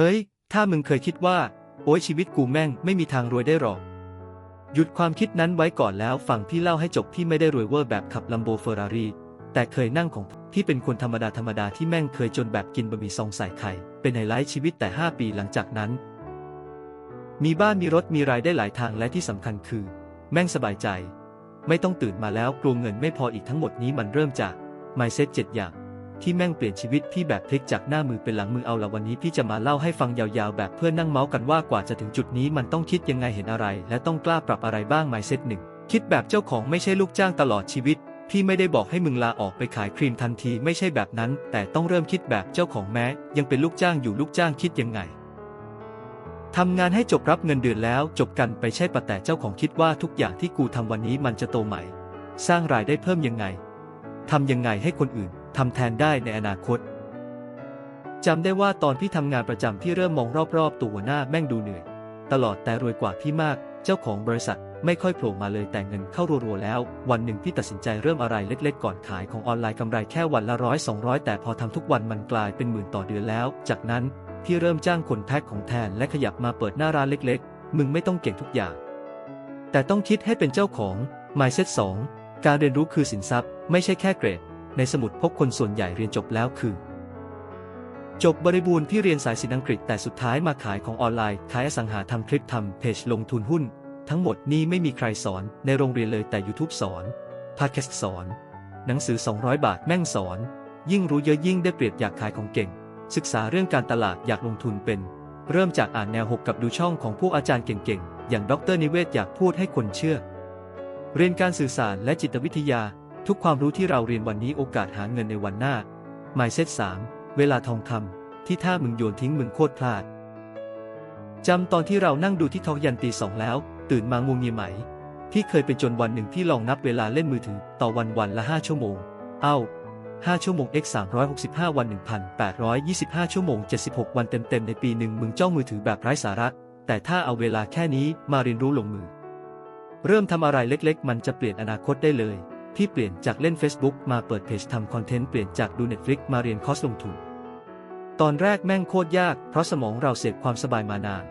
เฮ้ย ถ้ามึงเคยคิดว่า โอ้ยชีวิตกูแม่งไม่มีทางรวยได้หรอก หยุดความคิดนั้นไว้ก่อนแล้วฟังพี่เล่าให้จบพี่ไม่ได้รวยเวอร์แบบขับลัมโบเฟอร์รารีแต่เคยนั่งของพี่เป็นคนธรรมดาธรรมดาที่แม่งเคยจนแบบกินบะหมี่ซองใส่ไข่ เป็นไฮไลท์ชีวิตแต่ 5 ปีหลังจากนั้น มีบ้านมีรถมีรายได้หลายทางและที่สำคัญคือ แม่งสบายใจ ไม่ต้องตื่นมาแล้วกลัวเงินไม่พออีกทั้งหมดนี้มันเริ่มจาก mindset 7อย่าง ที่แม่งเปลี่ยนชีวิตพี่แบบพลิกจากหน้ามือเป็นหลังมือเอาละวันนี้พี่จะมาเล่าให้ฟังยาวๆ แบบเพื่อนนั่งเมาส์กันว่ากว่าจะถึงจุดนี้มันต้องคิดยังไงเห็นอะไร และต้องกล้าปรับอะไรบ้าง mindset หนึ่งคิดแบบเจ้าของไม่ใช่ลูกจ้างตลอดชีวิต พี่ไม่ได้บอกให้มึงลาออกไปขายครีมทันทีไม่ใช่แบบนั้น แต่ต้องเริ่มคิดแบบเจ้าของแม้ ยังเป็นลูกจ้างอยู่ลูกจ้างคิดยังไงทำงานให้จบรับเงินเดือนแล้ว จบกันไปใช่ปะแต่เจ้าของคิดว่าทุกอย่างที่กูทำวันนี้มันจะโตใหม่ สร้างรายได้เพิ่มยังไงทำยังไงให้คนอื่น ทำแทนได้ในอนาคตจำได้ว่าตอนพี่ทำงานประจำพี่เริ่มมองรอบๆ ตัวหัวหน้าแม่งดูเหนื่อย ตลอดแต่รวยกว่าพี่มาก เจ้าของบริษัทไม่ค่อยโผล่มาเลยแต่เงินเข้ารัวๆแล้ว วันหนึ่งพี่ตัดสินใจเริ่มอะไรเล็กๆ ก่อนขายของออนไลน์กำไรแค่วันละร้อยสองร้อยแต่พอทำทุกวันมันกลายเป็นหมื่นต่อเดือนแล้ว จากนั้นพี่เริ่มจ้างคนแพ็คของแทนและขยับมาเปิดหน้าร้านเล็กๆ มึงไม่ต้องเก่งทุกอย่าง แต่ต้องคิดให้เป็นเจ้าของ mindset 2 การเรียนรู้คือสินทรัพย์ ไม่ใช่แค่เกรด ในสมุดพบคนส่วนใหญ่เรียนจบแล้วคือ จบบริบูรณ์พี่เรียนสายศิลป์อังกฤษแต่สุดท้ายมาขายของออนไลน์ ขายอสังหาทำคลิปทำเพจลงทุนหุ้น ทั้งหมดนี้ไม่มีใครสอนในโรงเรียนเลยแต่ YouTube สอนพาดแคสต์สอน หนังสือ 200 บาทแม่งสอน ยิ่งรู้เยอะยิ่งได้เปรียบอยากขายของเก่ง ศึกษาเรื่องการตลาดอยากลงทุนเป็น เริ่มจากอ่านแนวหกกับดูช่องของพวกอาจารย์เก่งๆ อย่างดรนิเวศอยากพูดให้คนเชื่อ เรียนการสื่อสารและจิตวิทยา ทุกความรู้ที่เราเรียนวันนี้โอกาสหาเงินในวันหน้า Mindset 3 เวลาทองคำที่ถ้ามึงโยนทิ้งมึงโคตรพลาดจำตอนที่เรานั่งดูที่ทอกยันตีสองแล้ว ตื่นมางงเงียไหม พี่เคยเป็นจนวันหนึ่งที่ลองนับเวลาเล่นมือถือ ต่อวันวันละ 5 ชั่วโมง เอ้า 5 ชั่วโมง x 365 วัน 1,825 ชั่วโมง 76 วันเต็มๆ ในปีหนึ่งมึงจ้องมือถือแบบไร้สาระ แต่ถ้าเอาเวลาแค่นี้มาเรียนรู้ลงมือ เริ่มทำอะไรเล็กๆ มันจะเปลี่ยนอนาคตได้เลย พี่เปลี่ยนจากเล่น Facebook มาเปิดเพจทำคอนเทนต์เปลี่ยนจากดู Netflix มาเรียนคอร์สลงทุน ตอนแรกแม่งโคตรยาก เพราะสมองเราเสพความสบายมานาน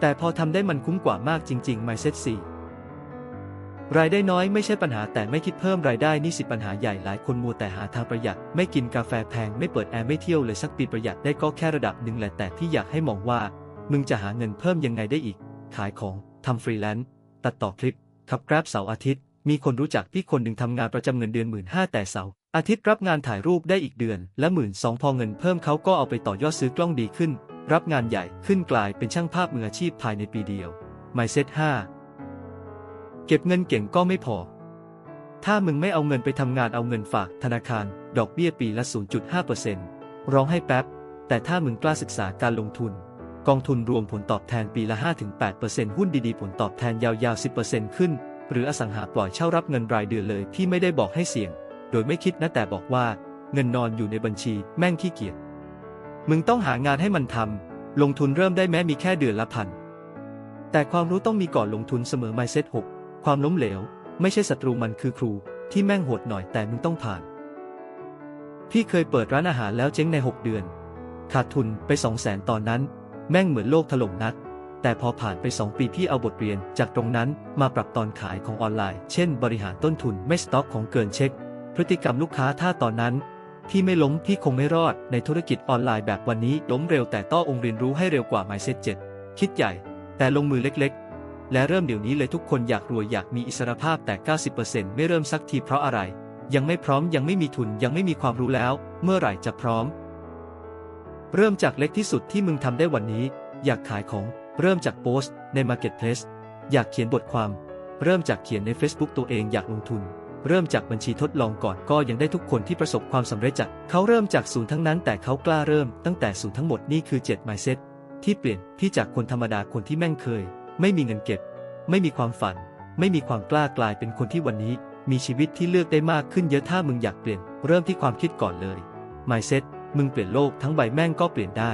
แต่พอทำได้มันคุ้มกว่ามากจริง ๆ Mindset 4รายได้น้อยไม่ใช่ปัญหาแต่ไม่คิดเพิ่มรายได้นี่สิปัญหาใหญ่หลายคนมัวแต่หาทางประหยัด ไม่กินกาแฟแพงไม่เปิดแอร์ไม่เที่ยวเลยสักปีประหยัดได้ก็แค่ระดับหนึ่งแหละแต่พี่อยากให้มองว่า มึงจะหาเงินเพิ่มยังไงได้อีก ขายของทำฟรีแลนซ์ตัดต่อคลิปขับแกร็บเสาร์อาทิตย์ มีคนรู้จักพี่คนหนึ่งทำงานประจำเงินเดือนหมื่นห้าแต่เสาร์อาทิตย์รับงานถ่ายรูปได้อีกเดือน และหมื่นสองพอเงินเพิ่มเขาก็เอาไปต่อยอดซื้อกล้องดีขึ้น รับงานใหญ่ขึ้นกลายเป็นช่างภาพมืออาชีพภายในปีเดียว Mindset 5 เก็บเงินเก่งก็ไม่พอ ถ้ามึงไม่เอาเงินไปทำงานเอาเงินฝากธนาคาร ดอกเบี้ยปีละ 0.5%ร้องให้แป๊บ แต่ถ้ามึงกล้าศึกษาการลงทุน กองทุนรวมผลตอบแทนปีละ 5-8%หุ้นดีๆ ผลตอบแทนยาวๆ 10%ขึ้น หรืออสังหาปล่อยเช่ารับเงินรายเดือนเลยที่ไม่ได้บอกให้เสี่ยง โดยไม่คิดนะแต่บอกว่า เงินนอนอยู่ในบัญชีแม่งขี้เกียจมึงต้องหางานให้มันทำลงทุนเริ่มได้แม้มีแค่เดือนละพันแต่ความรู้ต้องมีก่อนลงทุนเสมอ Mindset 6ความล้มเหลว ไม่ใช่ศัตรูมันคือครู ที่แม่งโหดหน่อยแต่มึงต้องผ่าน พี่เคยเปิดร้านอาหารแล้วเจ๊งใน 6 เดือน ขาดทุนไป2 0 0แสนตอนนั้น แม่งเหมือนโลกถล่มนัด แต่พอผ่านไป 2 ปีพี่เอาบทเรียนจากตรงนั้นมาปรับตอนขายของออนไลน์ เช่น บริหารต้นทุนไม่สต็อกของเกินเช็ค พฤติกรรมลูกค้าถ้าตอนนั้นพี่ไม่ล้มพี่คงไม่รอดในธุรกิจออนไลน์แบบวันนี้ล้มเร็วแต่ต้ององค์เรียนรู้ให้เร็วกว่า Mindset 7คิดใหญ่ แต่ลงมือเล็กๆ และเริ่มเดี๋ยวนี้เลยทุกคนอยากรวยอยากมีอิสรภาพแต่ 90%ไม่เริ่มสักทีเพราะอะไร ยังไม่พร้อมยังไม่มีทุนยังไม่มีความรู้แล้ว เมื่อไหร่จะพร้อม เริ่มจากเล็กที่สุดที่มึงทำได้วันนี้ อยากขายของ เริ่มจากโพสต์ใน Marketplace อยากเขียนบทความ เริ่มจากเขียนใน Facebook ตัวเองอยากลงทุน เริ่มจากบัญชีทดลองก่อนก็ยังได้ทุกคนที่ประสบความสำเร็จจากเขาเริ่มจากศูนย์ทั้งนั้นแต่เขากล้าเริ่มตั้งแต่ศูนย์ทั้งหมดนี่คือ 7 mindset ที่เปลี่ยนพี่จากคนธรรมดาคนที่แม่งเคย ไม่มีเงินเก็บ ไม่มีความฝัน ไม่มีความกล้ากลายเป็นคนที่วันนี้ มีชีวิตที่เลือกได้มากขึ้นเยอะถ้ามึงอยากเปลี่ยน เริ่มที่ความคิดก่อนเลย mindset มึงเปลี่ยนโลกทั้งใบแม่งก็เปลี่ยนได้